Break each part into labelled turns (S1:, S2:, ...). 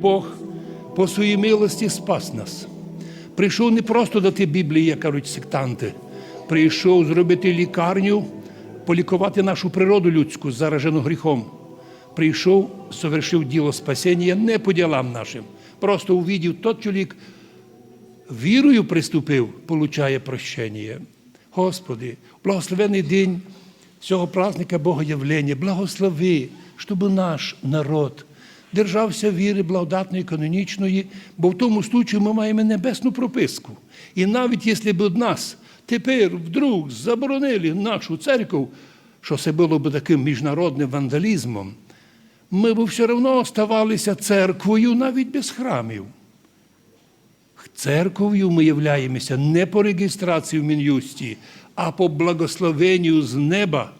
S1: Бог по своїй милості спас нас. Прийшов не просто дати Біблії, як кажуть сектанти. Прийшов зробити лікарню, полікувати нашу природу людську, заражену гріхом. Прийшов, совершив діло спасіння не по ділам нашим. Просто увидів, тот чоловік вірою приступив, получає прощення. Господи, благословений день цього праздника Богоявлення, благослови, щоб наш народ держався віри благодатної, канонічної, бо в тому случаю ми маємо небесну прописку. І навіть якщо б нас тепер вдруг заборонили нашу церкву, що це було б таким міжнародним вандалізмом, ми б все одно оставалися церквою навіть без храмів. Церков'ю ми являємося не по реєстрації в Мін'юсті, а по благословенню з неба.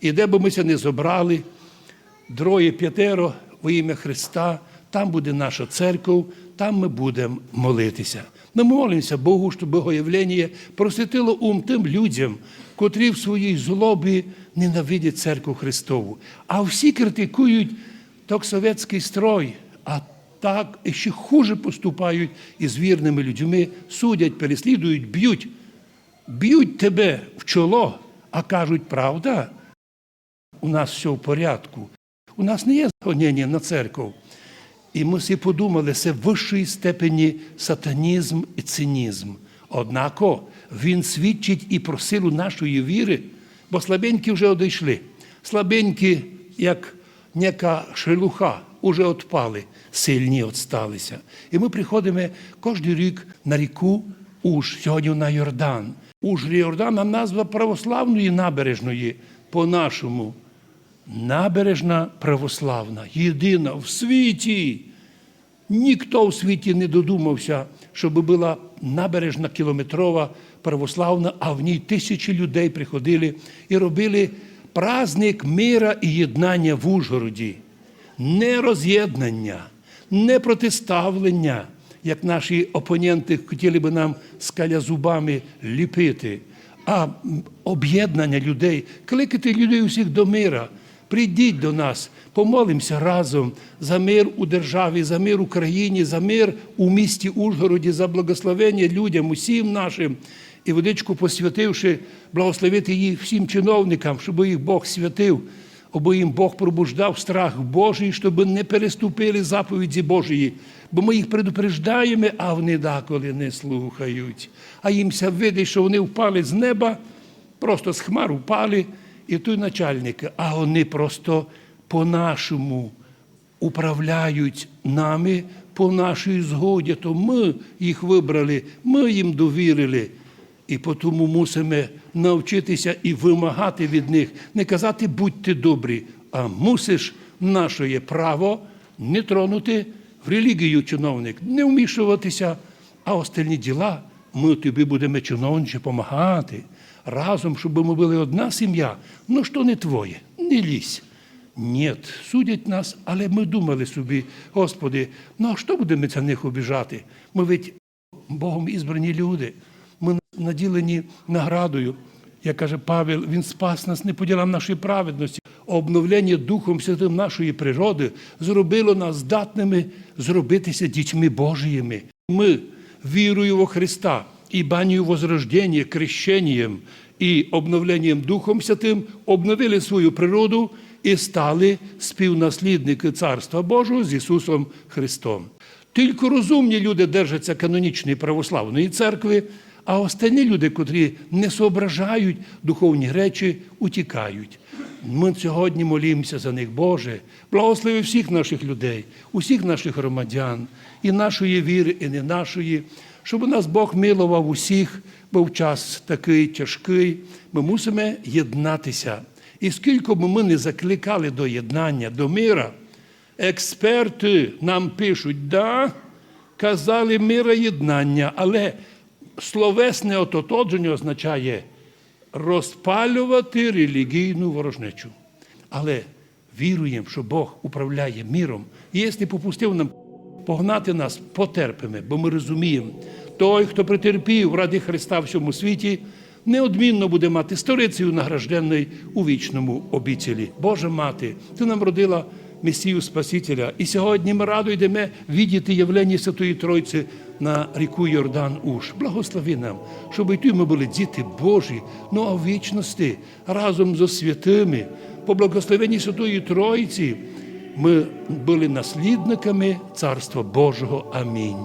S1: І де б ми ся не зобрали, троє, п'ятеро во ім'я Христа, там буде наша церква, там ми будемо молитися. Ми молимося Богу, щоб Богоявлення просвітило ум тим людям, котрі в своїй злобі ненавидять церкву Христову. А всі критикують так совєтський строй, а так і ще хуже поступають із вірними людьми, судять, переслідують, б'ють, б'ють тебе в чоло, а кажуть, правда, у нас все в порядку. У нас не є гонення на церкву. І ми всі подумали, це в вищої степені сатанізм і цинізм. Однако він свідчить і про силу нашої віри, бо слабенькі вже одійшли. Слабенькі, як няка шелуха, уже отпали, сильні отсталися. І ми приходимо кожен рік на ріку Уж, сьогодні на Йордан. Уж Йордана назва православної набережної по-нашому. Набережна православна, єдина в світі. Ніхто в світі не додумався, щоб була набережна кілометрова православна, а в ній тисячі людей приходили і робили праздник мира і єднання в Ужгороді. Не роз'єднання, не протиставлення, як наші опоненти хотіли би нам скаля зубами ліпити, а об'єднання людей, кликати людей усіх до мира. Прийдіть до нас, помолимося разом за мир у державі, за мир Україні, за мир у місті Ужгороді, за благословення людям, усім нашим. І водичку посвятивши, благословити їх всім чиновникам, щоб їх Бог святив, або їм Бог пробуждав страх Божий, щоб не переступили заповіді Божої. Бо ми їх предупреждаємо, а вони деколи не слухають. А їмся видить, що вони впали з неба, просто з хмар впали і той начальник, а вони просто по-нашому управляють нами по нашій згоді, то ми їх вибрали, ми їм довірили. І тому мусимо навчитися і вимагати від них, не казати будьте добрі, а мусиш наше право не тронути в релігію чиновник, не вмішуватися, а остальні діла ми тобі будемо чиновниче допомагати разом, щоб ми були одна сім'я. Ну що не твоє, не лізь. Ні, судять нас, але ми думали собі, Господи, ну а що будемо за них обіжати? Ми ведь Богом ізбрані люди, ми наділені наградою. Як каже Павел, Він спас нас не по ділам нашої праведності. Обновлення Духом Святим нашої природи зробило нас здатними зробитися дітьми Божіїми. Ми, вірою во Христа, і банію возрождення, крещенням і обновленням Духом Святим обновили свою природу і стали співнаслідники Царства Божого з Ісусом Христом. Тільки розумні люди держаться канонічної православної церкви, а останні люди, котрі не соображають духовні речі, утікають. Ми сьогодні молімося за них, Боже, благослови всіх наших людей, усіх наших громадян, і нашої віри, і не нашої, щоб у нас Бог милував усіх, бо в час такий тяжкий, ми мусимо єднатися. І скільки б ми не закликали до єднання, до мира, експерти нам пишуть, да, казали мира єднання, але словесне ототодження означає розпалювати релігійну ворожнечу. Але віруємо, що Бог управляє міром. І якщо попустив нам погнати нас, потерпимо, бо ми розуміємо, той, хто претерпів ради Христа в цьому світі, неодмінно буде мати сторицею награжденний у вічному обіцілі. Божа мати, ти нам родила Месію Спасителя. І сьогодні ми радо йдемо віддіти явлення Святої Тройці на ріку Йордан Уж. Благослови нам, щоб і тут ми були діти Божі, ну а в вічності разом зі святими, по благословенні Святої Тройці, ми були наслідниками Царства Божого. Амінь.